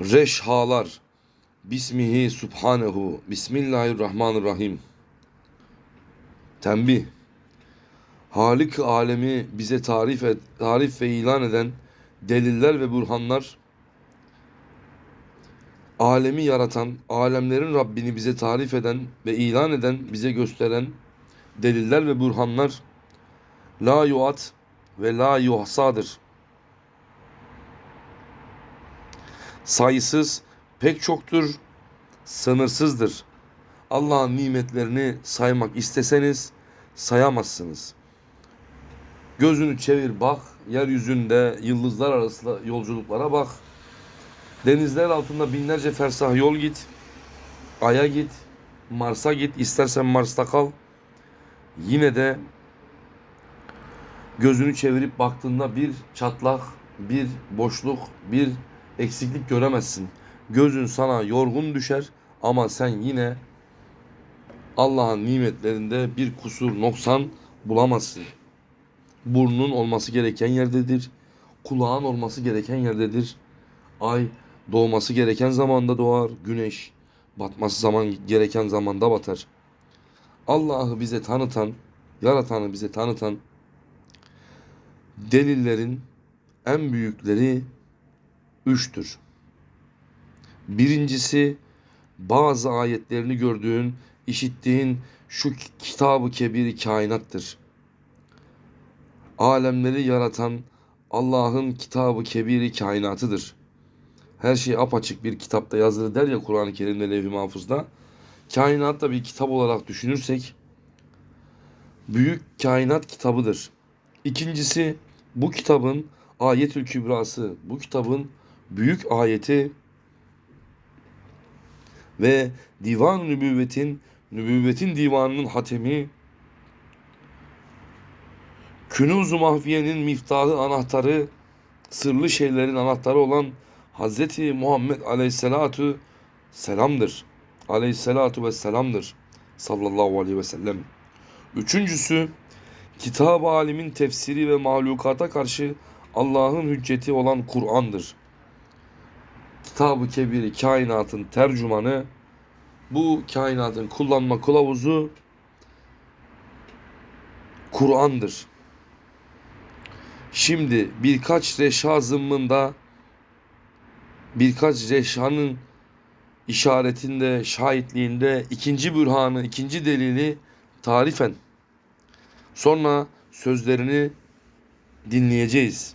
Reşhalar. Bismihi subhanehu. Bismillahirrahmanirrahim. Tembih. Halik alemi bize tarif et, tarif ve ilan eden deliller ve burhanlar alemi yaratan, alemlerin Rabbini bize tarif eden ve ilan eden, bize gösteren deliller ve burhanlar la yuat ve la yuhsadır. Sayısız, pek çoktur, sınırsızdır. Allah'ın nimetlerini saymak isteseniz sayamazsınız. Gözünü çevir bak, yeryüzünde yıldızlar arasında yolculuklara bak. Denizler altında binlerce fersah yol git. Ay'a git, Mars'a git, istersen Mars'ta kal. Yine de gözünü çevirip baktığında bir çatlak, bir boşluk, bir eksiklik göremezsin. Gözün sana yorgun düşer ama sen yine Allah'ın nimetlerinde bir kusur, noksan bulamazsın. Burnun olması gereken yerdedir. Kulağın olması gereken yerdedir. Ay doğması gereken zamanda doğar. Güneş batması zaman gereken zamanda batar. Allah'ı bize tanıtan, yaratanı bize tanıtan delillerin en büyükleri üçtür. Birincisi bazı ayetlerini gördüğün, işittiğin şu kitabı kebiri kainattır. Alemleri yaratan Allah'ın kitabı kebiri kainatıdır. Her şey apaçık bir kitapta yazılı der ya Kur'an-ı Kerim'de levh-i mahfuzda. Kainat da bir kitap olarak düşünürsek büyük kainat kitabıdır. İkincisi bu kitabın ayetül kübrası, bu kitabın büyük ayeti ve divan nübüvvetin, nübüvvetin divanının hatemi, Künuz-u Mahfiye'nin miftahı anahtarı, sırlı şeylerin anahtarı olan Hz. Muhammed Aleyhisselatu Selam'dır. Aleyhisselatu ve Selam'dır. Sallallahu aleyhi ve sellem. Üçüncüsü, kitab-ı alimin tefsiri ve mahlukata karşı Allah'ın hücceti olan Kur'an'dır. Kitab-ı Kebiri kainatın tercümanı, bu kainatın kullanma kılavuzu Kur'an'dır. Şimdi birkaç reşa zımmında birkaç reşanın işaretinde, şahitliğinde ikinci bürhanı, ikinci delili tarifen sonra sözlerini dinleyeceğiz.